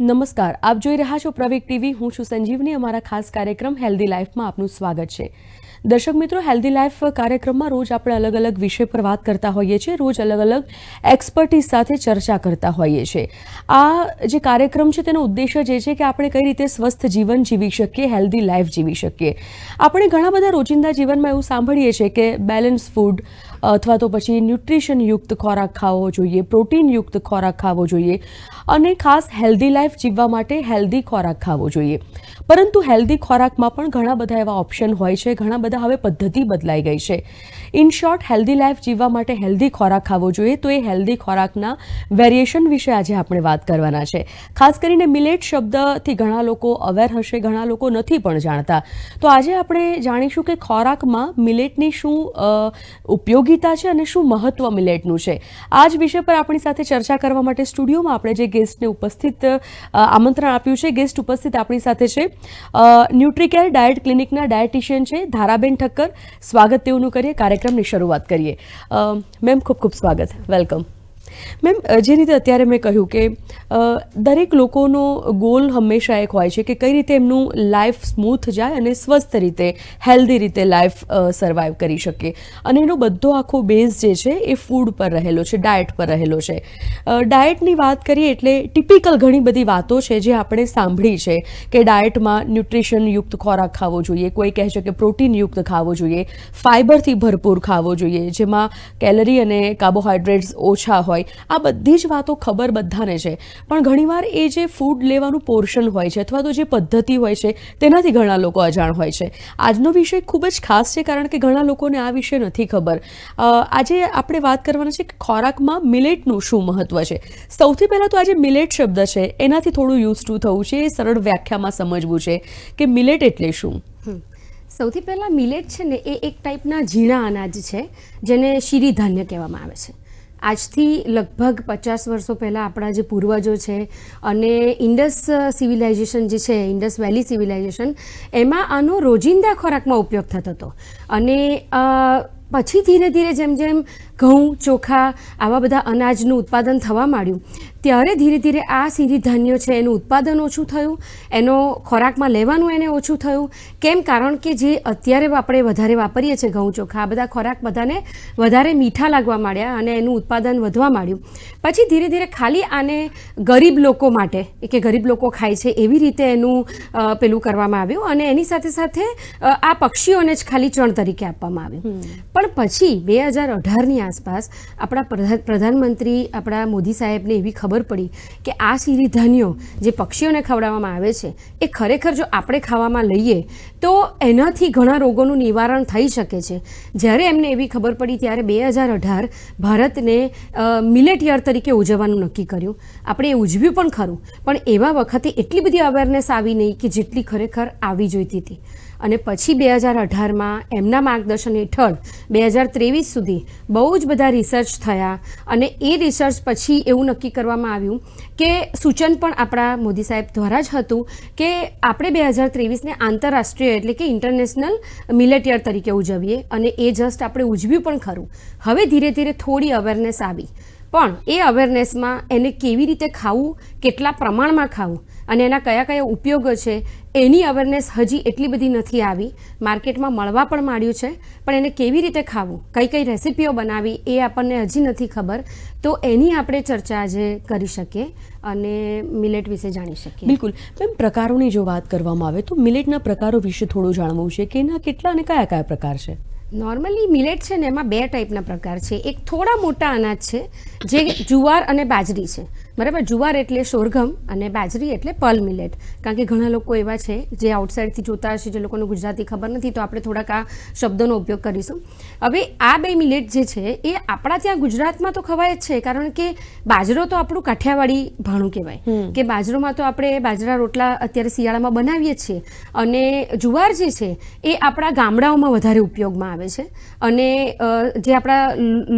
નમસ્કાર, આપ જોઈ રહ્યા છો પ્રવીક ટીવી. હું છું સંજીવની. અમારા ખાસ કાર્યક્રમ હેલ્ધી લાઈફમાં આપનું સ્વાગત છે. દર્શક મિત્રો, હેલ્ધી લાઈફ કાર્યક્રમમાં રોજ આપણે અલગ અલગ વિષય પર વાત કરતા હોઈએ છીએ. રોજ અલગ અલગ એક્સપર્ટીઝ સાથે ચર્ચા કરતા હોઈએ છીએ. આ જે કાર્યક્રમ છે, તેનો ઉદ્દેશ્ય જે છે કે આપણે કઈ રીતે સ્વસ્થ જીવન જીવી શકીએ, હેલ્ધી લાઈફ જીવી શકીએ. આપણે ઘણા બધા રોજિંદા જીવનમાં એવું સાંભળીએ છીએ કે બેલેન્સ ફૂડ અથવા તો પછી ન્યુટ્રિશનયુક્ત ખોરાક ખાવો જોઈએ, પ્રોટીનયુક્ત ખોરાક ખાવો જોઈએ. અને ખાસ હેલ્ધી લાઈફ જીવવા માટે હેલ્ધી ખોરાક ખાવો જોઈએ. પરંતુ હેલ્ધી ખોરાકમાં પણ ઘણા બધા એવા ઓપ્શન હોય છે, ઘણા બધા હવે પદ્ધતિ બદલાઈ ગઈ છે. ઇન શોર્ટ હેલ્ધી લાઈફ જીવવા માટે હેલ્ધી ખોરાક ખાવો જોઈએ તો એ હેલ્ધી ખોરાકના વેરિએશન વિશે આજે આપણે વાત કરવાના છે. ખાસ કરીને મિલેટ શબ્દથી ઘણા લોકો અવેર હશે, ઘણા લોકો નથી પણ જાણતા. તો આજે આપણે જાણીશું કે ખોરાકમાં મિલેટની શું ઉપયોગીતા છે અને શું મહત્વ મિલેટનું છે. આ જ વિષય પર આપણી સાથે ચર્ચા કરવા માટે સ્ટુડિયોમાં આપણે જે ગેસ્ટને ઉપસ્થિત આમંત્રણ આપ્યું છે. ગેસ્ટ ઉપસ્થિત આપણી સાથે છે. ન્યુટ્રીકેર ડાયટ ક્લિનિકના ડાયટિશિયન છે, ધારાબેન ઠક્કર. સ્વાગત તેઓનું કરીએ, કાર્યક્રમની શરૂઆત કરીએ. મેમ, ખૂબ ખૂબ સ્વાગત. વેલકમ. મેમ જે રીતે અત્યારે મેં કહ્યું કે દરેક લોકોનો ગોલ હંમેશા એક હોય છે કે કઈ રીતે એમનું લાઈફ સ્મૂથ જાય અને સ્વસ્થ રીતે હેલ્ધી રીતે લાઈફ સર્વાઈવ કરી શકે. અને એનો બધો આખો બેઝ જે છે એ ફૂડ પર રહેલો છે ડાયટ પર રહેલો છે. ડાયટની વાત કરીએ એટલે ટિપિકલ ઘણી બધી વાતો છે જે આપણે સાંભળી છે કે ડાયટમાં ન્યુટ્રિશનયુક્ત ખોરાક ખાવો જોઈએ, કોઈ કહે છે કે પ્રોટીનયુક્ત ખાવો જોઈએ ફાઇબરથી ભરપૂર ખાવો જોઈએ, જેમાં કેલરી અને કાર્બોહાઈડ્રેટ્સ ઓછા હોય. આ બધી જ વાતો ખબર બધાને છે. પણ ઘણીવાર એ જે ફૂડ લેવાનું પોર્શન હોય છે અથવા તો જે પદ્ધતિ હોય છે, તેનાથી ઘણા લોકો અજાણ હોય છે. આજનો વિષય ખૂબ જ ખાસ છે કારણ કે ઘણા લોકોને આ વિશે નથી ખબર. આજે આપણે વાત કરવાના છે કે ખોરાકમાં મિલેટનું શું મહત્વ છે. સૌથી પહેલાં તો આજે મિલેટ શબ્દ છે, એનાથી થોડું યુઝ ટુ થવું છે, એ સરળ વ્યાખ્યામાં સમજવું છે કે મિલેટ એટલે શું. સૌથી પહેલાં મિલેટ છે ને એ એક ટાઈપના ઝીણા અનાજ છે, જેને શીરી ધાન્ય કહેવામાં આવે છે. આજથી લગભગ પચાસ વર્ષો પહેલાં આપણા જે પૂર્વજો છે અને ઇન્ડસ સિવિલાઇઝેશન જે છે, ઇન્ડસ વેલી સિવિલાઇઝેશન, એમાં આનો રોજિંદા ખોરાકમાં ઉપયોગ થતો હતો. અને પછી ધીરે ધીરે જેમ જેમ ઘઉં ચોખા આવા બધા અનાજનું ઉત્પાદન થવા માંડ્યું. ત્યારે ધીરે ધીરે આ સિંધી ધાન્યો છે એનું ઉત્પાદન ઓછું થયું એનો ખોરાકમાં લેવાનું એને ઓછું થયું. કેમ? કારણ કે જે અત્યારે આપણે વધારે વાપરીએ છીએ ઘઉં ચોખા આ બધા ખોરાક બધાને વધારે મીઠા લાગવા માંડ્યા અને એનું ઉત્પાદન વધવા માંડ્યું. પછી ધીરે ધીરે ખાલી આને ગરીબ લોકો માટે કે ગરીબ લોકો ખાય છે એવી રીતે એનું પેલું કરવામાં આવ્યું અને એની સાથે સાથે આ પક્ષીઓને જ ખાલી ચણ તરીકે આપવામાં આવ્યું. પણ પછી બે હજાર અઢારની આસપાસ આપણા પ્રધા- પ્રધાનમંત્રી, આપણા મોદી સાહેબને એવી ખબર પડી કે આ સીરી ધાન્યો જે પક્ષીઓને ખવડાવવામાં આવે છે, એ ખરેખર જો આપણે ખાવામાં લઈએ, તો એનાથી ઘણા રોગોનું નિવારણ થઈ શકે છે. જ્યારે એમને એવી ખબર પડી ત્યારે બે હજાર અઢાર ભારતને મિલેટ યર તરીકે ઉજવવાનું નક્કી કર્યું. આપણે એ ઉજવ્યું પણ ખરું, પણ એવા વખતે એટલી બધી અવેરનેસ આવી નહીં કે જેટલી ખરેખર આવી જોઈતી હતી. અને પછી બે હજાર અઢારમાં એમના માર્ગદર્શન હેઠળ બે હજાર ત્રેવીસ સુધી બહુ જ બધા રિસર્ચ થયા અને એ રિસર્ચ પછી એવું નક્કી કરવામાં આવ્યું કે સૂચન પણ આપણા મોદી સાહેબ દ્વારા જ હતું કે આપણે બે હજાર ત્રેવીસને આંતરરાષ્ટ્રીય એટલે કે ઇન્ટરનેશનલ મિલેટ યર તરીકે ઉજવીએ અને એ જસ્ટ આપણે ઉજવ્યું પણ ખરું. હવે ધીરે ધીરે થોડી અવેરનેસ આવી. પણ એ અવેરનેસમાં એને કેવી રીતે ખાવું, કેટલા પ્રમાણમાં ખાવું અને એના કયા કયા ઉપયોગો છે, એની અવેરનેસ હજી એટલી બધી નથી આવી. માર્કેટમાં મળવા પણ માંડ્યું છે, પણ એને કેવી રીતે ખાવું, કઈ કઈ રેસિપીઓ બનાવી એ આપણને હજી નથી ખબર. તો એની આપણે ચર્ચા આજે કરી શકીએ અને મિલેટ વિશે જાણી શકીએ. બિલકુલ. મેમ, પ્રકારોની જો વાત કરવામાં આવે તો મિલેટના પ્રકારો વિશે થોડું જાણવું છે કે એના કેટલા અને કયા કયા પ્રકાર છે? નોર્મલી મિલેટ છે ને એમાં બે ટાઈપના પ્રકાર છે. એક થોડા મોટા અનાજ છે, જે જુવાર અને બાજરી છે. બરાબર જુવાર એટલે સોરગમ અને બાજરી એટલે પલ મિલેટ. કારણ કે ઘણા લોકો એવા છે જે આઉટસાઇડથી જોતા હશે જે લોકોને ગુજરાતી ખબર નથી તો આપણે થોડાક આ શબ્દોનો ઉપયોગ કરીશું. હવે આ બે મિલેટ જે છે એ આપણા ત્યાં ગુજરાતમાં તો ખવાય જ છે કારણ કે બાજરો તો આપણું કાઠિયાવાડી ભાણું કહેવાય. કે બાજરોમાં તો આપણે બાજરા રોટલા અત્યારે શિયાળામાં બનાવીએ છીએ. અને જુવાર જે છે એ આપણા ગામડાઓમાં વધારે ઉપયોગમાં આવે છે. અને જે આપણા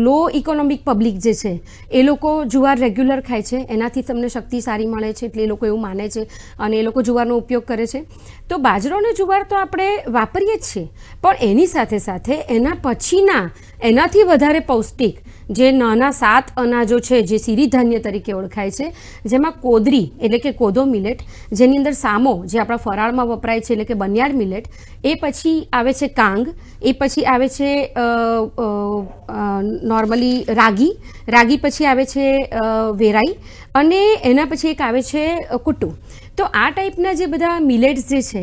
લો ઇકોનોમિક પબ્લિક જે છે એ લોકો જુવાર રેગ્યુલર ખાય છે. એનાથી તમને શક્તિ સારી મળે છે એટલે એ લોકો એવું માને છે અને એ લોકો જુવારનો ઉપયોગ કરે છે. તો બાજરો અને જુવાર તો આપણે વાપરીએ જ છીએ, પણ એની સાથે સાથે એના પછીના એનાથી વધારે પૌષ્ટિક જે નાના સાત અનાજો છે જે સિરીધાન્ય તરીકે ઓળખાય છે જેમાં કોદરી એટલે કે કોદો મિલેટ જેની અંદર સામો જે આપણા ફરાળમાં વપરાય છે એટલે કે બનિયાર મિલેટ એ પછી આવે છે કાંગ એ પછી આવે છે નોર્મલી રાગી રાગી પછી આવે છે વેરાઈ અને એના પછી એક આવે છે અ, કુટ્ટુ. તો આ ટાઈપના જે બધા મિલેટ્સ જે છે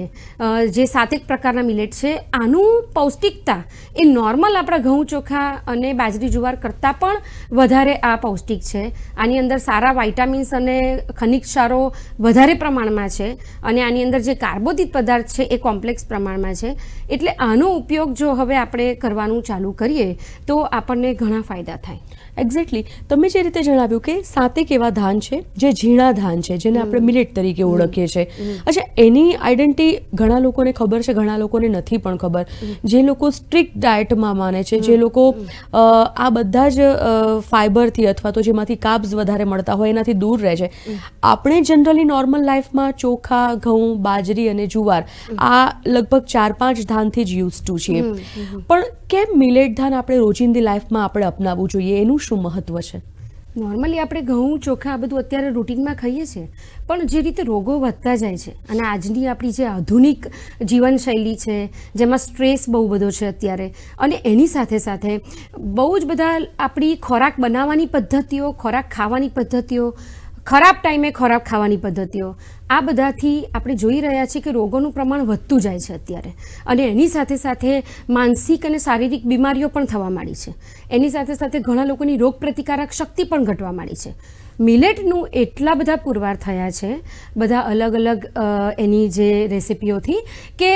જે સાતેક પ્રકારના મિલેટ છે, આનું પૌષ્ટિકતા એ નોર્મલ આપણા ઘઉં ચોખા અને બાજરી જુવાર કરતાં પણ વધારે આ પૌષ્ટિક છે. આની અંદર સારા વાઇટામિન્સ અને ખનિજ ક્ષારો વધારે પ્રમાણમાં છે અને આની અંદર જે કાર્બોદિત પદાર્થ છે એ કોમ્પ્લેક્સ પ્રમાણમાં છે. એટલે આનો ઉપયોગ જો હવે આપણે કરવાનું ચાલુ કરીએ તો આપણને ઘણા ફાયદા થાય. એક્ઝેક્ટલી તમે જે રીતે જણાવ્યું કે સાતેક એવા ધાન છે જે ઝીણા ધાન છે જેને આપણે મિલેટ તરીકે ઓળખીએ છીએ. અચ્છા એની આઈડેન્ટિટી ઘણા લોકોને ખબર છે ઘણા લોકોને નથી પણ ખબર. જે લોકો સ્ટ્રિક્ટ ડાયટમાં માને છે જે લોકો આ બધા જ ફાઈબરથી અથવા તો જેમાંથી કાબ્સ વધારે મળતા હોય એનાથી દૂર રહે છે. આપણે જનરલી નોર્મલ લાઈફમાં ચોખા ઘઉં બાજરી અને જુવાર આ લગભગ ચાર પાંચ ધાનથી જ યુઝ ટુ છીએ. પણ કેમ મિલેટ ધાન આપણે રોજિંદી લાઈફમાં આપણે અપનાવવું જોઈએ? એનું શું મહત્વ છે? નોર્મલી આપણે ઘઉં, ચોખા આ બધું અત્યારે રૂટીનમાં ખાઈએ છીએ, પણ જે રીતે રોગો વધતા જાય છે અને આજની આપણી જે આધુનિક જીવનશૈલી છે, જેમાં સ્ટ્રેસ બહુ બધો છે અત્યારે, અને એની સાથે સાથે બહુ જ બધા આપણી ખોરાક બનાવવાની પદ્ધતિઓ, ખોરાક ખાવાની પદ્ધતિઓ ખરાબ ટાઈમે ખોરાક ખાવાની પદ્ધતિઓ. આ બધાથી આપણે જોઈ રહ્યા છીએ કે રોગોનું પ્રમાણ વધતું જાય છે અત્યારે. અને એની સાથે સાથે માનસિક અને શારીરિક બીમારીઓ પણ થવા માંડી છે. એની સાથે સાથે ઘણા લોકોની રોગ પ્રતિકારક શક્તિ પણ ઘટવા માંડી છે. મિલેટનું એટલા બધા પુરવાર થયા છે, બધા અલગ અલગ એની જે રેસિપીઓથી કે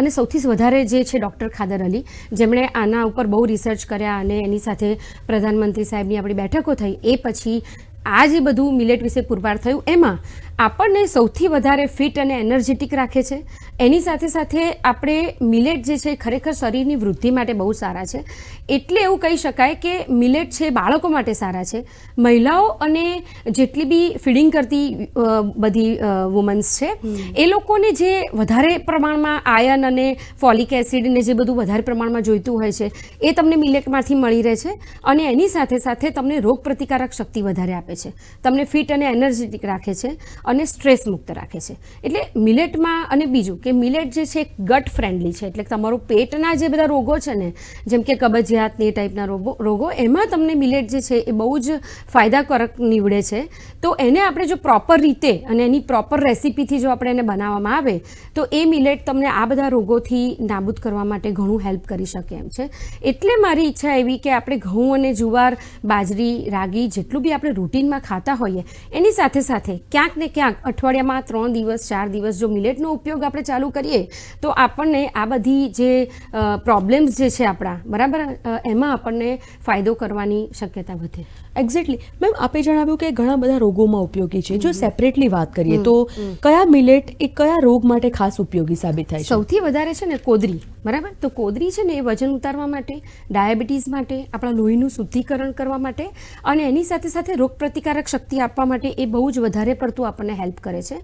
અને સૌથી વધારે જે છે ડૉક્ટર ખાદર અલી, જેમણે આના ઉપર બહુ રિસર્ચ કર્યા અને એની સાથે પ્રધાનમંત્રી સાહેબની આપણી બેઠકો થઈ, એ પછી આ જે બધું મિલેટ વિશે પુરવાર થયું. એમાં આપણને સૌથી વધારે ફિટ અને એનર્જેટિક રાખે છે. એની સાથે સાથે આપણે મિલેટ જે છે ખરેખર શરીરની વૃદ્ધિ માટે બહુ સારા છે. એટલે એવું કહી શકાય કે મિલેટ છે બાળકો માટે સારા છે. મહિલાઓ અને જેટલી બી ફીડિંગ કરતી બધી વુમન્સ છે, એ લોકોને જે વધારે પ્રમાણમાં આયન અને ફોલિક એસિડ ને જે બધું વધારે પ્રમાણમાં જોઈતું હોય છે, એ તમને મિલેટમાંથી મળી રહે છે અને એની સાથે સાથે તમને રોગ પ્રતિકારક શક્તિ વધારે આપે છે. તમને ફિટ અને એનર્જેટિક રાખે છે. અને સ્ટ્રેસ મુક્ત રાખે છે. એટલે મિલેટમાં અને બીજું કે મિલેટ જે છે ગટ ફ્રેન્ડલી છે. એટલે તમારું પેટના જે બધા રોગો છે ને, જેમ કે કબજિયાત એ ટાઈપના રોગો રોગો, એમાં તમને મિલેટ જે છે એ બહુ જ ફાયદાકારક નીવડે છે. તો એને આપણે જો પ્રોપર રીતે અને એની પ્રોપર રેસિપીથી જો આપણે એને બનાવવામાં આવે, તો એ મિલેટ તમને આ બધા રોગોથી નાબૂદ કરવા માટે ઘણું હેલ્પ કરી શકે એમ છે. એટલે મારી ઈચ્છા એવી કે આપણે ઘઉં અને જુવાર, બાજરી, રાગી જેટલું બી આપણે રૂટીનમાં ખાતા હોઈએ, એની સાથે સાથે ક્યાંક ને ક્યાંક અઠવાડિયામાં ત્રણ દિવસ, ચાર દિવસ જો મિલેટનો ઉપયોગ આપણે ચાલુ કરીએ, તો આપણને આ બધી જે પ્રોબ્લેમ્સ જે છે આપણા, બરાબર? એમાં આપણને ફાયદો કરવાની શક્યતા વધે. એક્ઝેક્ટલી મેમ આપે જણાવ્યું કે ઘણા બધા રોગોમાં ઉપયોગી છે. જો સેપરેટલી વાત કરીએ તો કયા મિલેટ એ કયા રોગ માટે ખાસ ઉપયોગી સાબિત થાય છે? સૌથી વધારે છે ને કોદરી. બરાબર? તો કોદરી છે ને એ વજન ઉતારવા માટે ડાયાબિટીસ માટે આપણા લોહીનું શુદ્ધિકરણ કરવા માટે અને એની સાથે સાથે રોગ પ્રતિકારક શક્તિ આપવા માટે એ બહુ જ વધારે પડતું આપણને હેલ્પ કરે છે.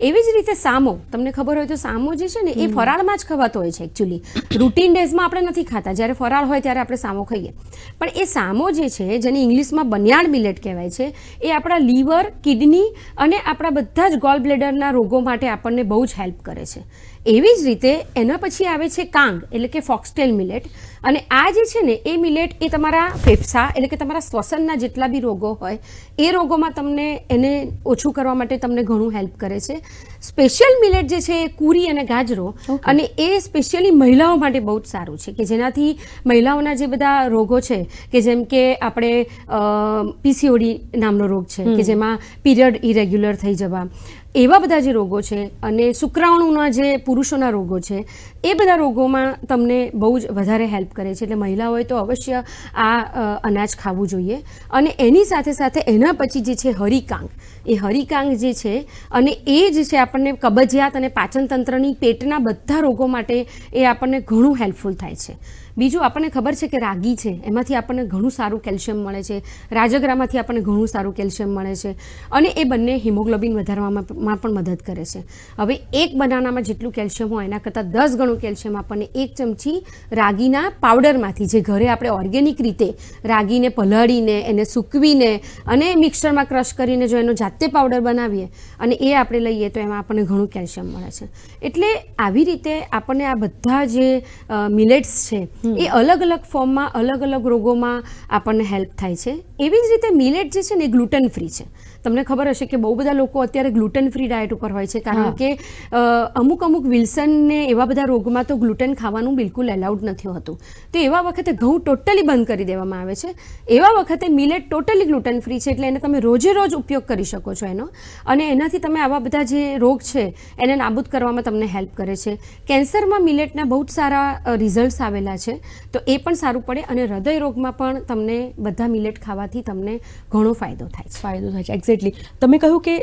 એવી જ રીતે સામો. તમને ખબર હોય તો સામો જે છે ને એ ફરાળમાં જ ખવાતો હોય છે એકચ્યુઅલી રૂટીન ડેઝમાં આપણે નથી ખાતા. જ્યારે ફરાળ હોય ત્યારે આપણે સામો ખાઈએ. પણ એ સામો જે છે જેને ઇંગ્લિશમાં બનિયાળ મિલેટ કહેવાય છે. એ આપણા લીવર કિડની અને આપણા બધા જ ગોલ બ્લેડરના રોગો માટે આપણને બહુ જ હેલ્પ કરે છે. એવી જ રીતે એના પછી આવે છે કાંગ, એટલે કે ફોક્સટેલ મિલેટ અને આ જે છે ને એ મિલેટ એ તમારા ફેફસા એટલે કે તમારા શ્વસનના જેટલા બી રોગો હોય એ રોગોમાં તમને એને ઓછું કરવા માટે તમને ઘણું હેલ્પ કરે છે. સ્પેશિયલ મિલેટ જે છે એ કુરી અને ગાજરો અને એ સ્પેશિયલી મહિલાઓ માટે બહુ જ સારું છે કે જેનાથી મહિલાઓના જે બધા રોગો છે કે જેમ કે આપણે પીસીઓડી નામનો રોગ છે કે જેમાં પીરિયડ ઇરેગ્યુલર થઈ જવા એવા બધા જે રોગો છે અને શુક્રાણુના જે પુરુષોના રોગો છે એ બધા રોગોમાં તમને બહુ જ વધારે હેલ્પ કરે છે. એટલે મહિલાઓએ તો અવશ્ય આ અનાજ ખાવું જોઈએ. અને એની સાથે સાથે એના પછી જે છે હરિકાંગ એ હરિકાંગ જે છે અને એ જ છે આપણને કબજિયાત અને પાચન તંત્રની પેટના બધા રોગો માટે એ આપણને ઘણું હેલ્પફુલ થાય છે. બીજું આપણને ખબર છે કે રાગી છે. એમાંથી આપણને ઘણું સારું કેલ્શિયમ મળે છે. રાજગરામાંથી આપણને ઘણું સારું કેલ્શિયમ મળે છે. અને એ બંને હિમોગ્લોબિન વધારવામાં પણ મદદ કરે છે. હવે એક બનાનામાં જેટલું કેલ્શિયમ હોય, એના કરતાં દસ ગણું કેલ્શિયમ આપણને એક ચમચી રાગીના પાવડરમાંથી, જે ઘરે આપણે ઓર્ગેનિક રીતે રાગીને પલાળીને, એને સૂકવીને અને મિક્સરમાં ક્રશ કરીને જો એનો જાતે પાવડર બનાવીએ અને એ આપણે લઈએ, તો એમાં આપણને ઘણું કેલ્શિયમ મળે છે. એટલે આવી રીતે આપણને આ બધા જે મિલેટ્સ છે એ અલગ અલગ ફોર્મમાં અલગ અલગ રોગોમાં આપણને હેલ્પ થાય છે. એવી જ રીતે મિલેટ જે છે ને એ ગ્લુટન ફ્રી છે. તમને ખબર હશે કે બહુ બધા લોકો અત્યારે ગ્લુટન ફ્રી ડાયટ ઉપર હોય છે કારણ કે અમુક અમુક વિલ્સનને એવા બધા રોગમાં તો ગ્લુટન ખાવાનું બિલકુલ એલાઉડ નથી હોતું. તો એવા વખતે ઘઉં ટોટલી બંધ કરી દેવામાં આવે છે. એવા વખતે મિલેટ ટોટલી ગ્લુટન ફ્રી છે એટલે એને તમે રોજે રોજ ઉપયોગ કરી શકો છો એનો. અને એનાથી તમે આવા બધા જે રોગ છે એને નાબૂદ કરવામાં તમને હેલ્પ કરે છે. કેન્સરમાં મિલેટના બહુ જ સારા રિઝલ્ટ્સ આવેલા છે. તો એ પણ સારું પડે અને હૃદય રોગમાં પણ તમને બધા મિલેટ ખાવાથી તમને ઘણો ફાયદો થાય છે. ફાયદો થાય છે. એક્ઝેક્ટલી તમે કહ્યું કે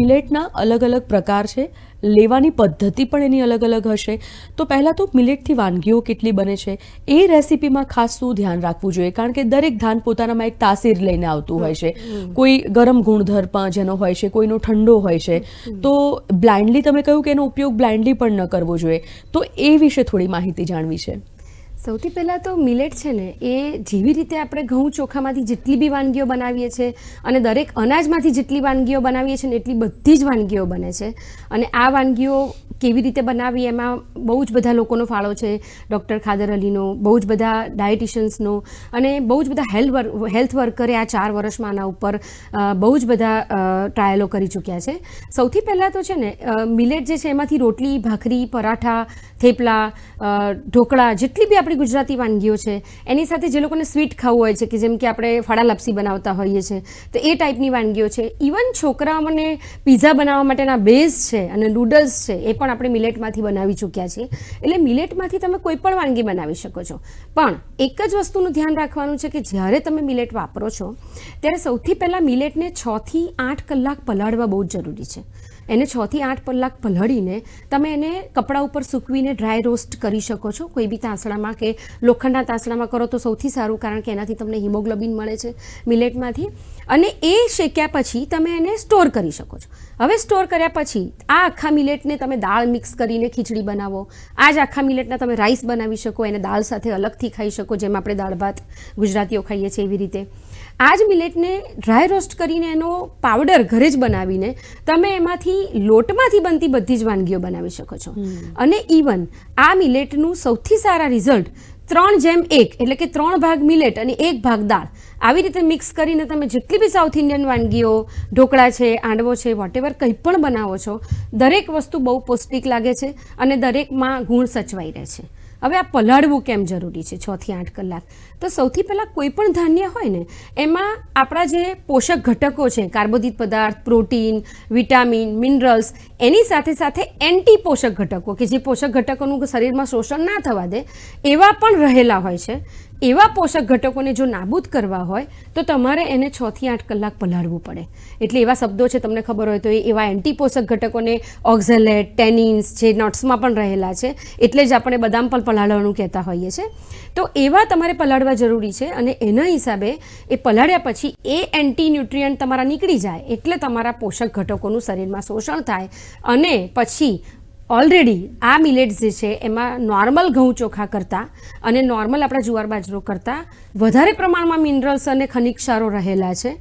મિલેટના અલગ અલગ પ્રકાર છે. લેવાની પદ્ધતિ પણ એની અલગ અલગ હશે. તો પહેલાં તો મિલેટથી વાનગીઓ કેટલી બને છે? એ રેસિપીમાં ખાસ શું ધ્યાન રાખવું જોઈએ? કારણ કે દરેક ધાન પોતાનામાં એક તાસીર લઈને આવતું હોય છે. કોઈ ગરમ ગુણધર્મ જેનો હોય છે કોઈનો ઠંડો હોય છે. તો બ્લાઇન્ડલી તમે કહ્યું કે એનો ઉપયોગ બ્લાઇન્ડલી પણ ન કરવો જોઈએ. તો એ વિશે થોડી માહિતી જાણવી છે. સૌથી પહેલાં તો મિલેટ છે ને, એ જેવી રીતે આપણે ઘઉં ચોખામાંથી જેટલી બી વાનગીઓ બનાવીએ છીએ અને દરેક અનાજમાંથી જેટલી વાનગીઓ બનાવીએ છીએ ને, એટલી બધી જ વાનગીઓ બને છે. અને આ વાનગીઓ કેવી રીતે બનાવી એમાં બહુ જ બધા લોકોનો ફાળો છે. ડૉક્ટર ખાદર અલીનો, બહુ જ બધા ડાયટિશિયન્સનો અને બહુ જ બધા હેલ્થ વર્ક હેલ્થ વર્કરે આ ચાર વર્ષમાં આના ઉપર બહુ જ બધા ટ્રાયલો કરી ચૂક્યા છે. સૌથી પહેલાં તો છે ને મિલેટ જે છે એમાંથી રોટલી, ભાખરી, પરાઠા, થેપલા ઢોકળા જેટલી બી આપણી ગુજરાતી વાનગીઓ છે. એની સાથે જે લોકોને સ્વીટ ખાવું હોય છે, કે જેમ કે આપણે ફાળા લપસી બનાવતા હોઈએ છીએ તો એ ટાઈપની વાનગીઓ છે. ઇવન છોકરાઓને પીઝા બનાવવા માટેના બેઝ છે અને નૂડલ્સ છે, એ પણ આપણે મિલેટમાંથી બનાવી ચૂક્યા છીએ. એટલે મિલેટમાંથી તમે કોઈ પણ વાનગી બનાવી શકો છો. પણ એક જ વસ્તુનું ધ્યાન રાખવાનું છે કે જ્યારે તમે મિલેટ વાપરો છો, ત્યારે સૌથી પહેલાં મિલેટને છથી આઠ કલાક પલાળવા બહુ જ જરૂરી છે. એને છથી આઠ કલાક પલળીને તમે એને કપડા ઉપર સૂકવીને ડ્રાય રોસ્ટ કરી શકો છો. કોઈ બી તાંસણામાં કે લોખંડના તાંસણામાં કરો તો સૌથી સારું, કારણ કે એનાથી તમને હિમોગ્લોબિન મળે છે મિલેટમાંથી. અને એ શેક્યા પછી તમે એને સ્ટોર કરી શકો છો. હવે સ્ટોર કર્યા પછી આ આખા મિલેટને તમે દાળ મિક્સ કરીને ખીચડી બનાવો. આ જ આખા મિલેટના તમે રાઈસ બનાવી શકો, એને દાળ સાથે અલગથી ખાઈ શકો, જેમ આપણે દાળ ભાત ગુજરાતીઓ ખાઈએ છીએ એવી રીતે. આ જ મિલેટને ડ્રાય રોસ્ટ કરીને એનો પાવડર ઘરે જ બનાવીને તમે એમાંથી લોટમાંથી બનતી બધી જ વાનગીઓ બનાવી શકો છો. અને ઇવન આ મિલેટનું સૌથી સારા રિઝલ્ટ ત્રણ જેમ એક એટલે કે ત્રણ ભાગ મિલેટ અને એક ભાગ દાળ આવી રીતે મિક્સ કરીને તમે જેટલી બી સાઉથ ઇન્ડિયન વાનગીઓ ઢોકળા છે આંડવો છે વોટેવર કંઈ પણ બનાવો છો દરેક વસ્તુ બહુ પૌષ્ટિક લાગે છે અને દરેકમાં ગુણ સચવાઈ રહે છે. હવે આ પલાળવું કેમ જરૂરી છે છ થી આઠ કલાક? તો સૌથી પહેલાં કોઈ પણ ધાન્ય હોય ને, એમાં આપણા જે પોષક ઘટકો છે, કાર્બોદિત પદાર્થ, પ્રોટીન, વિટામિન, મિનરલ્સ, એની સાથે સાથે એન્ટી પોષક ઘટકો, કે જે પોષક ઘટકોનું શરીરમાં શોષણ ના થવા દે, એવા પણ રહેલા હોય છે. એવા પોષક ઘટકોને જો નાબૂદ કરવા હોય, તો તમારે એને છ થી આઠ કલાક પલાળવું પડે. એટલે એવા શબ્દો છે, તમને ખબર હોય તો એ એવા એન્ટી પોષક ઘટકોને ઓક્ઝેલેટ, ટેનિન્સ જે નટ્સમાં પણ રહેલા છે, એટલે જ આપણે બદામ પણ પલાળવાનું કહેતા હોઈએ છીએ તો એવા તમારે પલાળવા જરૂરી છે અને એના હિસાબે એ પલાળ્યા પછી એ એન્ટી ન્યુટ્રિયન્ટ તમારા નીકળી જાય, એટલે તમારા પોષક ઘટકોનું શરીરમાં શોષણ થાય અને પછી ઓલરેડી આ મિલેટ્સ જે છે એમાં નોર્મલ ઘઉં ચોખા કરતાં અને નોર્મલ આપણા જુવાર બાજરો કરતાં વધારે પ્રમાણમાં મિનરલ્સ અને ખનિજ ક્ષારો રહેલા છે.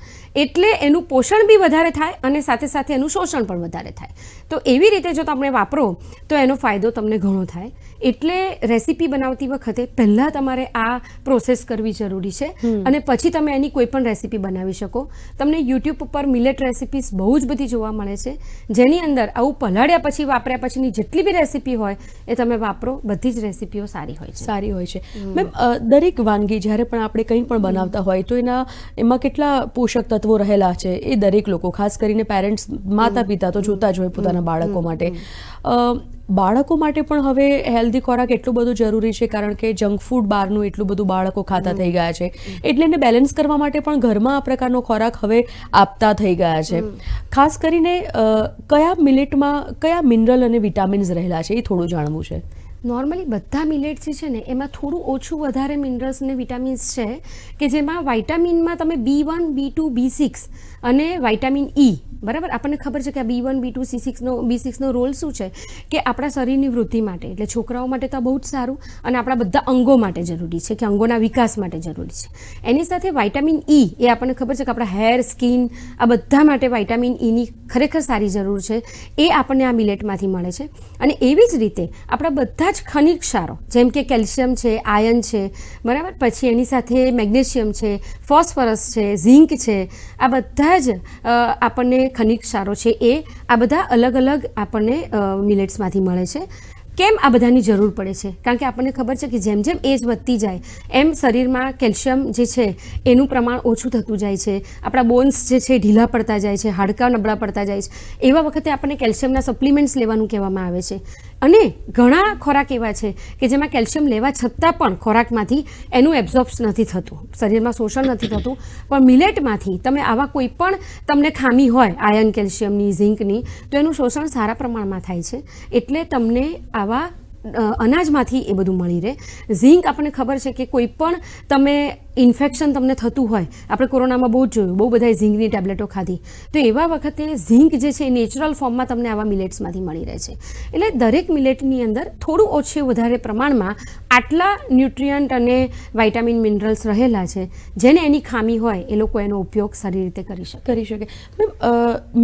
એટલે એનું પોષણ બી વધારે થાય અને સાથે સાથે એનું શોષણ પણ વધારે થાય. તો એવી રીતે જો તમે વાપરો તો એનો ફાયદો તમને ઘણો થાય. એટલે રેસીપી બનાવતી વખતે પહેલાં તમારે આ પ્રોસેસ કરવી જરૂરી છે અને પછી તમે એની કોઈ પણ રેસીપી બનાવી શકો. તમને યુટ્યુબ ઉપર મિલેટ રેસીપીસ બહુ જ બધી જોવા મળે છે. જેની અંદર આવું પલાળ્યા પછી વાપર્યા પછીની જેટલી બી રેસીપી હોય એ તમે વાપરો બધી જ રેસીપીઓ સારી હોય છે. સારી હોય છે. મેમ દરેક વાનગી જ્યારે પણ આપણે કંઈ પણ બનાવતા હોય તો એના એમાં કેટલા પોષક તત્વો રહેલા છે એ દરેક લોકો ખાસ કરીને પેરેન્ટ્સ માતા પિતા તો જોતા જ હોય પોતાના બાળકો માટે. બાળકો માટે પણ હવે હેલ્ધી ખોરાક એટલું બધું જરૂરી છે, કારણ કે જંક ફૂડ બહારનું એટલું બધું બાળકો ખાતા થઈ ગયા છે. એટલે એને બેલેન્સ કરવા માટે પણ ઘરમાં આ પ્રકારનો ખોરાક હવે આપતા થઈ ગયા છે. ખાસ કરીને કયા મિલેટમાં કયા મિનરલ અને વિટામિન્સ રહેલા છે એ થોડું જાણવું છે. નોર્મલી બધા મિલેટ્સ જે છે ને, એમાં થોડું ઓછું વધારે મિનરલ્સ અને વિટામિન્સ છે, કે જેમાં વાઇટામિનમાં તમે B one B two B six અને વાઇટામિન ઈ બરાબર? આપણને ખબર છે કે B one B two C સિક્સનો બી સિક્સનો રોલ શું છે? કે આપણા શરીરની વૃદ્ધિ માટે, એટલે છોકરાઓ માટે તો બહુ જ સારું અને આપણા બધા અંગો માટે જરૂરી છે, કે અંગોના વિકાસ માટે જરૂરી છે. એની સાથે વાઇટામિન ઈ એ આપણને ખબર છે કે આપણા હેર સ્કિન આ બધા માટે વાઇટામિન ઈની ખરેખર સારી જરૂર છે. એ આપણને આ મિલેટમાંથી મળે છે. અને એવી જ રીતે આપણા બધા જ ખનિજ ક્ષારો, જેમ કે કેલ્શિયમ છે, આયન છે, બરાબર? પછી એની સાથે મેગ્નેશિયમ છે, ફોસ્ફરસ છે, ઝિંક છે, આ બધા જ આપણને ખનિજ ક્ષારો છે એ આ બધા અલગ અલગ આપણને મિલેટ્સમાંથી મળે છે. કેમ આ બધાની જરૂર પડે છે? કારણ કે આપણને ખબર છે કે જેમ જેમ એજ વધતી જાય, એમ શરીરમાં કેલ્શિયમ જે છે, એનું પ્રમાણ ઓછું થતું જાય છે. આપણા બોન્સ જે છે ઢીલા પડતા જાય છે, હાડકાં નબળા પડતા જાય છે. એવા વખતે આપણને કેલ્શિયમના સપ્લિમેન્ટ્સ લેવાનું કહેવામાં આવે છે. અને ઘણા ખોરાક એવા છે કે જેમાં કેલ્શિયમ લેવા છતાં પણ ખોરાકમાંથી એનું એબ્ઝોર્બ્સ નથી થતું. શરીરમાં શોષણ નથી થતું. પણ મિલેટમાંથી તમે આવા કોઈ પણ તમને ખામી હોય, આયર્ન કેલ્શિયમની, ઝીંકની, તો એનું શોષણ સારા પ્રમાણમાં થાય છે. એટલે તમને આવા અ, અનાજમાંથી એ બધું મળી રહે. ઝીંક આપણને ખબર છે કે કોઈ પણ તમે ઇન્ફેક્શન તમને થતું હોય આપણે કોરોનામાં બહુ જ જોયું બહુ બધાએ ઝીંકની ટેબ્લેટો ખાધી. તો એવા વખતે ઝીંક જે છે એ નેચરલ ફોર્મમાં તમને આવા મિલેટ્સમાંથી મળી રહે છે. એટલે દરેક મિલેટની અંદર થોડું ઓછું વધારે પ્રમાણમાં આટલા ન્યુટ્રિયન્ટ અને વાઇટામિન મિનરલ્સ રહેલા છે જેને એની ખામી હોય એ લોકો એનો ઉપયોગ સારી રીતે કરી શકે. કરી શકે. મેમ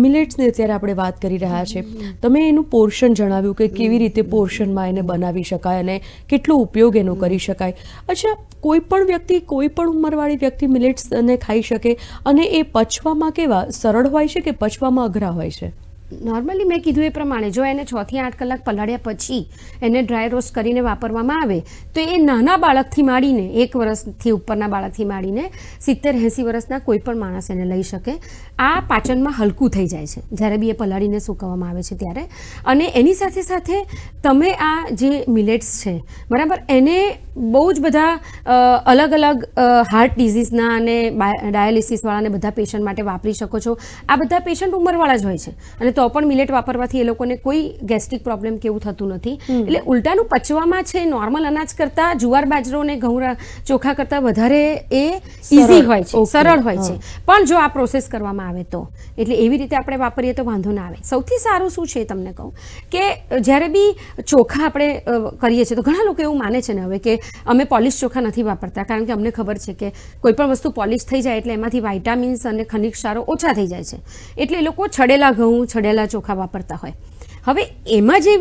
મિલેટ્સની અત્યારે આપણે વાત કરી રહ્યા છે. તમે એનું પોર્શન જણાવ્યું કે કેવી રીતે પોર્શનમાં એને બનાવી શકાય અને કેટલો ઉપયોગ એનો કરી શકાય. અચ્છા કોઈ પણ વ્યક્તિ કોઈ પણ ઉંમરવાળી વ્યક્તિ મિલેટ્સને ખાઈ શકે. અને એ પચવામાં કેવા? સરળ હોય છે કે પચવામાં અઘરા હોય છે? નોર્મલી મેં કીધું એ પ્રમાણે, જો એને છથી આઠ કલાક પલાળ્યા પછી એને ડ્રાય રોસ્ટ કરીને વાપરવામાં આવે, તો એ નાના બાળકથી માંડીને, એક વર્ષથી ઉપરના બાળકથી માંડીને સિત્તેર એંસી વર્ષના કોઈ પણ માણસ એને લઈ શકે, આ પાચનમાં હલકું થઈ જાય છે. જ્યારે બી એ પલાળીને સૂકવવામાં આવે છે ત્યારે. અને એની સાથે સાથે તમે આ જે મિલેટ્સ છે, બરાબર, એને બહુ જ બધા અલગ અલગ હાર્ટ ડિઝીઝના અને ડાયાલિસિસવાળાને બધા પેશન્ટ માટે વાપરી શકો છો. આ બધા પેશન્ટ ઉંમરવાળા જ હોય છે. અને તો પણ મિલેટ વાપરવાથી એ લોકોને કોઈ ગેસ્ટ્રિક પ્રોબ્લેમ કેવું થતું નથી. એટલે ઉલટાનું પચવામાં છે નોર્મલ અનાજ કરતાં જુવાર બાજરો અને ઘઉં ચોખા કરતાં વધારે એ ઇઝી હોય છે સરળ હોય છે. પણ જો આ પ્રોસેસ કરવામાં આવે તો એટલે એવી રીતે આપણે વાપરીએ તો વાંધો ના આવે. સૌથી સારું શું છે તમને કહું કે જ્યારે બી ચોખા આપણે કરીએ છીએ તો ઘણા લોકો એવું માને છે ને હવે કે અમે પોલિશ ચોખા નથી વાપરતા કારણ કે અમને ખબર છે કે કોઈ પણ વસ્તુ પોલિશ થઈ જાય એટલે એમાંથી વાઇટામિન્સ અને ખનિજ ક્ષારો ઓછા થઈ જાય છે. એટલે એ લોકો છડેલા ઘઉં છડેલા ચોખા વાપરતા હોય. હવે એમાં જે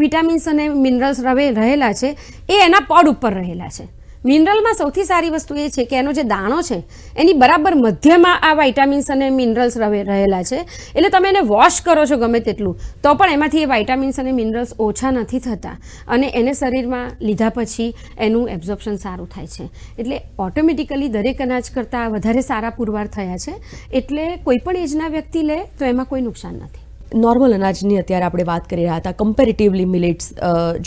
વિટામિન્સ અને મિનરલ્સ રવે રહેલા છે, એ એના પડ ઉપર રહેલા છે. મિનરલમાં સૌથી સારી વસ્તુ એ છે કે એનો જે દાણો છે, એની બરાબર મધ્યમાં આ વાઇટામિન્સ અને મિનરલ્સ રવે રહેલા છે. એટલે તમે એને વોશ કરો છો ગમે તેટલું, તો પણ એમાંથી એ વાઇટામિન્સ અને મિનરલ્સ ઓછા નથી થતા. અને એને શરીરમાં લીધા પછી એનું એબ્ઝોર્પ્શન સારું થાય છે. એટલે ઓટોમેટિકલી દરેક અનાજ કરતાં વધારે સારા પુરવાર થયા છે. એટલે કોઈ પણ એજના વ્યક્તિ લે, તો એમાં કોઈ નુકસાન નથી. નોર્મલ અનાજની અત્યારે આપણે વાત કરી રહ્યા હતા કમ્પેરેટિવલી મિલેટ્સ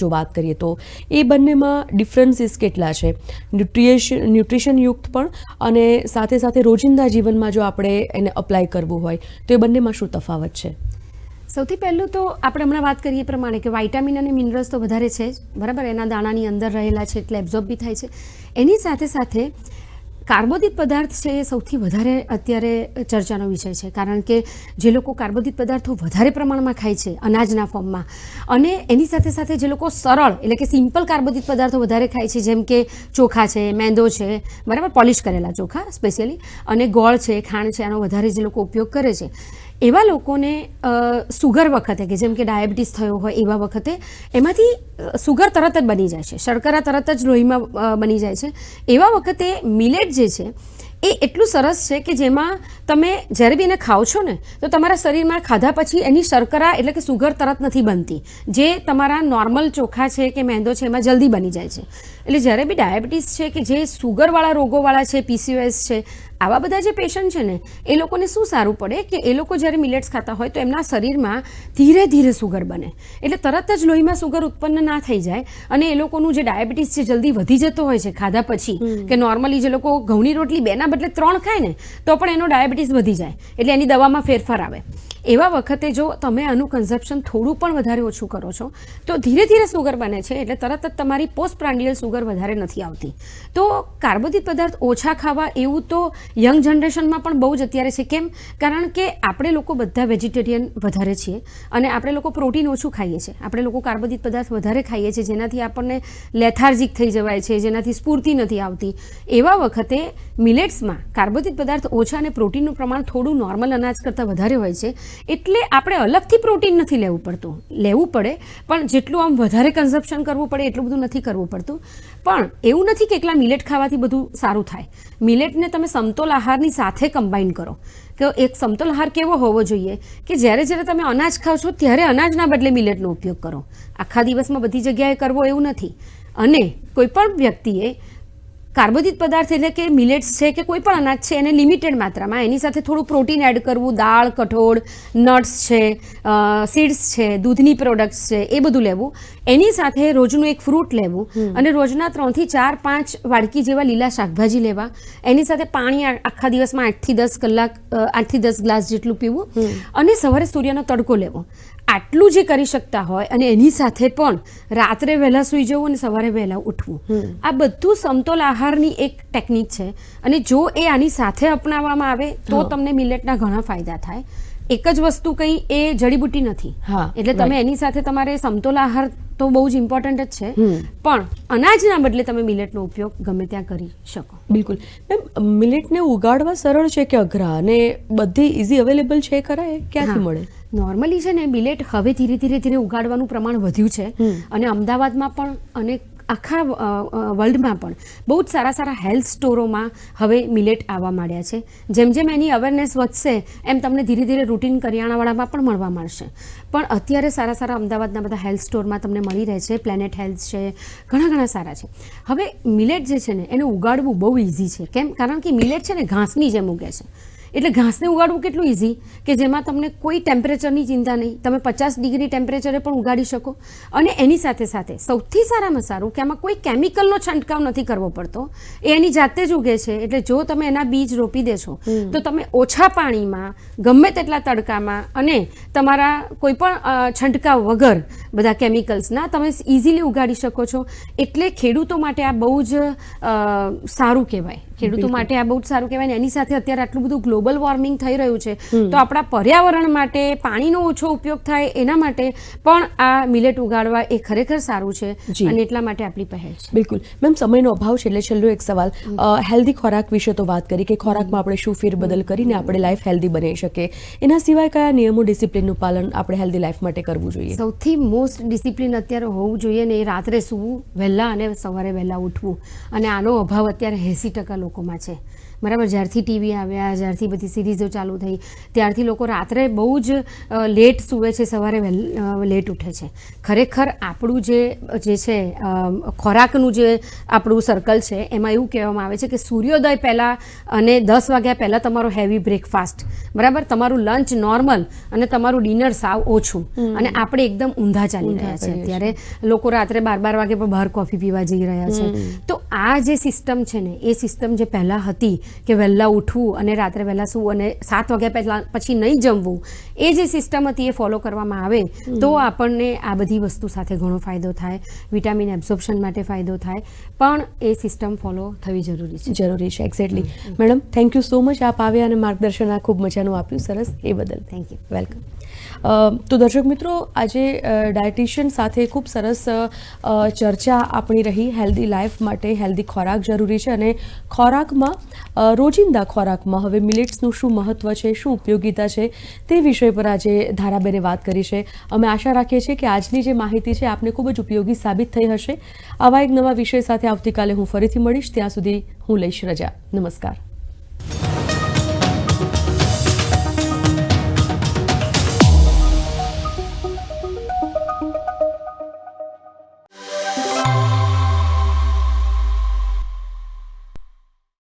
જો વાત કરીએ તો. એ બંનેમાં ડિફરન્સીસ કેટલા છે? ન્યુટ્રિએશન ન્યુટ્રિશનયુક્ત પણ અને સાથે સાથે રોજિંદા જીવનમાં જો આપણે એને અપ્લાય કરવું હોય, તો એ બંનેમાં શું તફાવત છે? સૌથી પહેલું તો આપણે હમણાં વાત કરીએ પ્રમાણે કે વાઇટામિન અને મિનરલ્સ તો વધારે છે બરાબર? એના દાણાની અંદર રહેલા છે એટલે એબ્ઝોર્બ બી થાય છે. એની સાથે સાથે કાર્બોદિત પદાર્થ છે એ સૌથી વધારે અત્યારે ચર્ચાનો વિષય છે. કારણ કે જે લોકો કાર્બોદિત પદાર્થો વધારે પ્રમાણમાં ખાય છે, અનાજના ફોર્મમાં. અને એની સાથે સાથે જે લોકો સરળ એટલે કે સિમ્પલ કાર્બોદિત પદાર્થો વધારે ખાય છે, જેમ કે ચોખા છે, મેંદો છે, બરાબર, પોલિશ કરેલા ચોખા સ્પેશિયલી, અને ગોળ છે, ખાંડ છે, આનો વધારે જે લોકો ઉપયોગ કરે છે. એવા લોકોને સુગર વખતે, કે જેમ કે ડાયાબિટીસ થયો હોય, એવા વખતે, એમાંથી સુગર તરત જ બની જાય છે. શર્કરા તરત જ લોહીમાં બની જાય છે. એવા વખતે મિલેટ જે છે, એ એટલું સરસ છે કે જેમાં તમે જ્યારે બી એને ખાઓ છો ને, તો તમારા શરીરમાં ખાધા પછી એની શર્કરા એટલે કે સુગર તરત નથી બનતી. જે તમારા નોર્મલ ચોખા છે કે મેંદો છે, એમાં જલ્દી બની જાય છે. એટલે જ્યારે બી ડાયાબિટીસ છે કે જે સુગરવાળા રોગોવાળા છે, પીસીઓએસ છે આવા બધા જે પેશન્ટ છે ને એ લોકોને શું સારું પડે કે એ લોકો જ્યારે મિલેટ્સ ખાતા હોય તો એમના શરીરમાં ધીરે ધીરે સુગર બને. એટલે તરત જ લોહીમાં સુગર ઉત્પન્ન ના થઈ જાય અને એ લોકોનું જે ડાયાબિટીસ છે જલ્દી વધી જતો હોય છે ખાધા પછી કે નોર્મલી જે લોકો ઘઉંની રોટલી બેના બદલે ત્રણ ખાય ને તો પણ એનો ડાયાબિટીસ વધી જાય. એટલે એની દવામાં ફેરફાર આવે. એવા વખતે જો તમે આનું કન્ઝપ્શન થોડું પણ વધારે ઓછું કરો છો, તો ધીરે ધીરે સુગર બને છે એટલે તરત જ તમારી પોસ્ટ પ્રાંડિયલ સુગર વધારે નથી આવતી. તો કાર્બોદિત પદાર્થ ઓછા ખાવા એવું તો યંગ જનરેશનમાં પણ બહુ જ અત્યારે છે. કેમ? કારણ કે આપણે લોકો બધા વેજીટેરિયન વધારે છીએ અને આપણે લોકો પ્રોટીન ઓછું ખાઈએ છીએ. આપણે લોકો કાર્બોદિત પદાર્થ વધારે ખાઈએ છીએ, જેનાથી આપણને લેથાર્જિક થઈ જવાય છે, જેનાથી સ્ફૂર્તિ નથી આવતી. એવા વખતે મિલેટ્સમાં કાર્બોદિત પદાર્થ ઓછા અને પ્રોટીનનું પ્રમાણ થોડું નોર્મલ અનાજ કરતાં વધારે હોય છે. એટલે આપણે અલગથી પ્રોટીન નથી લેવું પડતું. લેવું પડે, પણ જેટલું આમ વધારે કન્ઝપ્શન કરવું પડે, એટલું બધું નથી કરવું પડતું. પણ એવું નથી કે એકલા મિલેટ ખાવાથી બધું સારું થાય. મિલેટને તમે સમતોલ આહારની સાથે કમ્બાઈન કરો. કે એક સમતોલ આહાર કેવો હોવો જોઈએ કે જ્યારે જ્યારે તમે અનાજ ખાઓ છો, ત્યારે અનાજના બદલે મિલેટનો ઉપયોગ કરો. આખા દિવસમાં બધી જગ્યાએ કરવો એવું નથી. અને કોઈપણ વ્યક્તિએ કાર્બોદિત પદાર્થ એટલે કે મિલેટ્સ છે કે કોઈ પણ અનાજ છે એને લિમિટેડ માત્રામાં. એની સાથે થોડું પ્રોટીન એડ કરવું દાળ કઠોળ નટ્સ છે સીડ્સ છે દૂધની પ્રોડક્ટ્સ છે એ બધું લેવું. એની સાથે રોજનું એક ફ્રૂટ લેવું. અને રોજના ત્રણથી ચાર પાંચ વાડકી જેવા લીલા શાકભાજી લેવા. એની સાથે પાણી આખા દિવસમાં આઠથી દસ કલાક આઠથી દસ ગ્લાસ જેટલું પીવું. અને સવારે સૂર્યનો તડકો લેવો. આટલું જે કરી શકતા હોય અને એની સાથે પણ રાત્રે વહેલા સૂઈ જવું અને સવારે વહેલા ઉઠવું. આ બધું સમતોલ આહારની એક ટેકનિક છે. અને જો એ આની સાથે અપનાવવામાં આવે તો તમને મિલેટના ઘણા ફાયદા થાય. એક જ વસ્તુ કંઈ એ જડીબુટ્ટી નથી. હા, એટલે તમે એની સાથે તમારે સમતોલ આહાર તો બહુ જ ઇમ્પોર્ટન્ટ જ છે. પણ અનાજના બદલે તમે મિલેટનો ઉપયોગ ગમે ત્યાં કરી શકો. બિલકુલ. મેમ મિલેટને ઉગાડવા સરળ છે કે અઘરા? અને બધી ઇઝી અવેલેબલ છે ખરા એ? ક્યાંથી મળે? નોર્મલી છે ને મિલેટ હવે ધીરે ધીરે ધીરે ઉગાડવાનું પ્રમાણ વધ્યું છે. અને અમદાવાદમાં પણ અને આખા વર્લ્ડમાં પણ બહુ જ સારા સારા હેલ્થ સ્ટોરોમાં હવે મિલેટ આવવા માંડ્યા છે. જેમ જેમ એની અવેરનેસ વધશે, એમ તમને ધીરે ધીરે રૂટીન કરિયાણાવાળામાં પણ મળવા મળશે પણ અત્યારે સારા સારા અમદાવાદના બધા હેલ્થ સ્ટોરમાં તમને મળી રહે છે પ્લેનેટ હેલ્થ છે, ઘણા ઘણા સારા છે. હવે મિલેટ જે છે ને, એને ઉગાડવું બહુ ઇઝી છે. કેમ? કારણ કે મિલેટ છે ને, ઘાસની જેમ ઉગે છે. એટલે ઘાસને ઉગાડવું કેટલું ઇઝી કે જેમાં તમને કોઈ ટેમ્પરેચરની ચિંતા નહીં. તમે પચાસ ડિગ્રી ટેમ્પરેચરે પણ ઉગાડી શકો. અને એની સાથે સાથે સૌથી સારામાં સારું કે આમાં કોઈ કેમિકલનો છંટકાવ નથી કરવો પડતો. એ એની જાતે જ ઉગે છે. એટલે જો તમે એના બીજ રોપી દેશો તો તમે ઓછા પાણીમાં ગમે તેટલા તડકામાં અને તમારા કોઈ પણ છંટકાવ વગર બધા કેમિકલ્સના તમે ઇઝીલી ઉગાડી શકો છો. એટલે ખેડૂતો માટે આ બહુ જ સારું કહેવાય. ખેડૂતો માટે આ બહુ જ સારું કહેવાય ને એની સાથે અત્યારે આટલું બધું ગ્લોબલ વોર્મિંગ થઈ રહ્યું છે. તો આપણા પર્યાવરણ માટે પાણીનો ઓછો ઉપયોગ થાય એના માટે પણ આ મિલેટ ઉગાડવા એ ખરેખર સારું છે અને એટલા માટે આપણી પહેલ છે. બિલકુલ. મેમ સમયનો અભાવ છે એટલે છેલ્લો એક સવાલ. હેલ્ધી ખોરાક વિશે તો વાત કરી કે ખોરાકમાં આપણે શું ફેરબદલ કરીને આપણે લાઈફ હેલ્ધી બનાવી શકીએ. એના સિવાય કયા નિયમો ડિસિપ્લિનનું પાલન આપણે હેલ્ધી લાઈફ માટે કરવું જોઈએ? સૌથી મોસ્ટ ડિસિપ્લિન અત્યારે હોવું જોઈએ ને એ રાત્રે સૂવું વહેલા અને સવારે વહેલા ઉઠવું. અને આનો અભાવ અત્યારે એંસી ટકા લોકોમાં છે બરાબર જ્યારથી ટીવી આવ્યા જ્યારથી બધી સિરીઝો ચાલુ થઈ ત્યારથી લોકો રાત્રે બહુ જ લેટ સૂવે છે સવારે લેટ ઉઠે છે. ખરેખર આપણું જે જે છે ખોરાકનું જે આપણું સર્કલ છે એમાં એવું કહેવામાં આવે છે કે સૂર્યોદય પહેલાં અને દસ વાગ્યા પહેલાં તમારો હેવી બ્રેકફાસ્ટ બરાબર? તમારું લંચ નોર્મલ અને તમારું ડિનર સાવ ઓછું. અને આપણે એકદમ ઊંધા ચાલી રહ્યા છે. અત્યારે લોકો રાત્રે બાર બાર વાગે પણ બહાર કોફી પીવા જઈ રહ્યા છે. તો આ જે સિસ્ટમ છે ને એ સિસ્ટમ જે પહેલાં હતી કે વહેલા ઉઠવું અને રાત્રે વહેલા સૂવું અને સાત વાગ્યા પહેલાં પછી નહીં જમવું એ જે સિસ્ટમ હતી એ ફોલો કરવામાં આવે તો આપણને આ બધી વસ્તુ સાથે ઘણો ફાયદો થાય વિટામિન એબ્ઝોર્પ્શન માટે ફાયદો થાય પણ એ સિસ્ટમ ફોલો થવી જરૂરી છે. જરૂરી છે exactly madam thank you so much આપ આવ્યા અને માર્ગદર્શન આ ખૂબ મજાનું આપ્યું સરસ. એ બદલ થેન્ક યુ વેલકમ તો દર્શક મિત્રો, આજે ડાયટિશિયન સાથે ખૂબ સરસ ચર્ચા આપણી રહી. હેલ્ધી લાઈફ માટે હેલ્ધી ખોરાક જરૂરી છે અને ખોરાકમાં રોજિંદા ખોરાકમાં હવે મિલેટ્સનું શું મહત્ત્વ છે, શું ઉપયોગિતા છે તે વિષય પર આજે ધારાબેને વાત કરી છે. અમે આશા રાખીએ છીએ કે આજની જે માહિતી છે આપને ખૂબ જ ઉપયોગી સાબિત થઈ હશે. આવા એક નવા વિષય સાથે આવતીકાલે હું ફરીથી મળીશ. ત્યાં સુધી હું લઈશ રજા. નમસ્કાર.